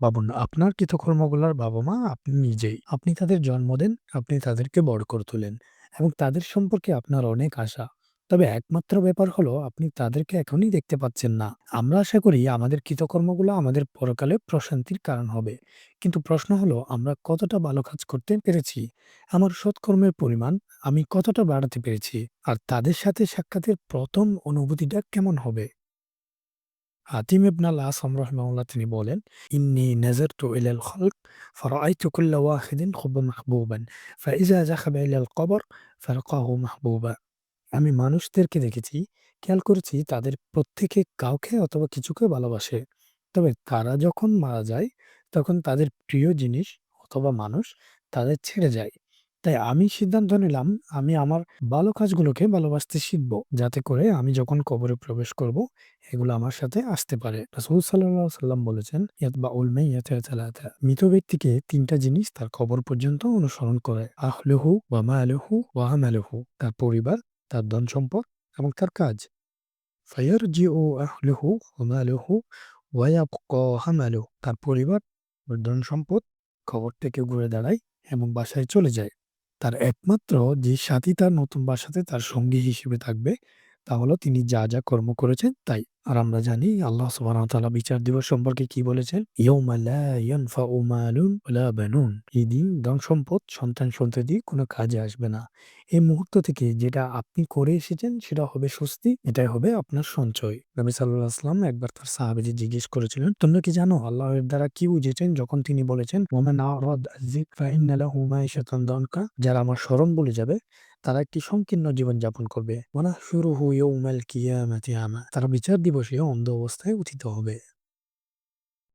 ভাবুন আপনার কৃতকর্মগুলার বাবা-মা আপনি নিজেই। আপনি তাদের জন্ম দেন, আপনি তাদেরকে বড় করে তোলেন এবং তাদের সম্পর্কে আপনার অনেক আশা। তবে একমাত্র ব্যাপার হলো আপনি তাদেরকে এখনই দেখতে পাচ্ছেন না। আমরা আশা করি আমাদের কৃতকর্মগুলো আমাদের পরকালে প্রশান্তির কারণ হবে। কিন্তু প্রশ্ন হলো আমরা কতটা ভালো কাজ করতে পেরেছি? আমার সৎকর্মের পরিমাণ আমি কতটা বাড়াতে পেরেছি? আর তাদের সাথে সাক্ষাতের প্রথম অনুভূতিটা কেমন হবে? হাতিম ইবন আল আসাম রাহিমাহুল্লাহ তিনি বলেন, "ইন্নী নাযারতু ইলাল খালক ফারাআইতু কুল্লা ওয়াহিদিন খুব মাহবুবান, ফাইযা যাখাবা ইলাল কবর ফালাকাহু মাহবুবা।" আমি মানুষদেরকে দেখেছি, খেয়াল করেছি তাদের প্রত্যেকে কাউকে অথবা কিছুকে ভালোবাসে। তবে তারা যখন মারা যায় তখন তাদের প্রিয় জিনিস অথবা মানুষ তাদের ছেড়ে যায়। তাই আমি সিদ্ধান্ত নিলাম আমি আমার ভালো কাজগুলোকে ভালোবাসতে শিখব। যাতে করে আমি যখন কবরে প্রবেশ করব এগুলো আমার সাথে আসতে পারে। রাসূল আলাইহি সাল্লাম বলেছেন, "ইয়াতবাউল মাইয়াতা সালাসা" মৃত ব্যক্তিকে তিনটা জিনিস তার কবর পর্যন্ত অনুসরণ করে। আহলুহু ওয়া মালুহু ওয়া আমালুহু। তার পরিবার, তার ধন-সম্পদ এবং তার কাজ। ফায়ারজিউ আহলুহু ওয়া মালুহু ওয়া ইয়াবকা আমালুহু। তার পরিবার ধন-সম্পদ কবর থেকে ঘুরে দাঁড়ায় এবং বাসায় চলে যায়। তার একমাত্র যে সাথী তার নতুন বাসাতে তার সঙ্গী হিসেবে থাকবে তা হলো তিনি যা, যা কর্ম করেছেন তাই। আর আমরা জানি আল্লাহ তাআলা বিচার দিবস সম্পর্কে কি বলেছেন? "ইয়াউমা লা ইয়ানফাউ মালুন ওয়ালা বানুন" এই দিন ধন-সম্পদ, সন্তান-সন্ততি কোনো কাজে আসবে না। এই মুহূর্ত থেকে যেটা আপনি করে এসেছেন সেটা হবে স্বস্তি, এটাই হবে আপনার সঞ্চয়। নবী ওয়াসাল্লাম একবার তার সাহাবীদের জিজ্ঞেস করেছিলেন, "তোমরা কি জানো আল্লাহর দ্বারা কি বুঝেছেন যখন তিনি বলেছেন, যারা আমার স্মরণ বলে যাবে তারা একটি সংকীর্ণ জীবনযাপন করবে। ওয়ানাহশুরুহু ইয়াওমাল কিয়ামাতি আমা তারা বিচার দিবসে অন্ধ অবস্থায় উঠিত হবে।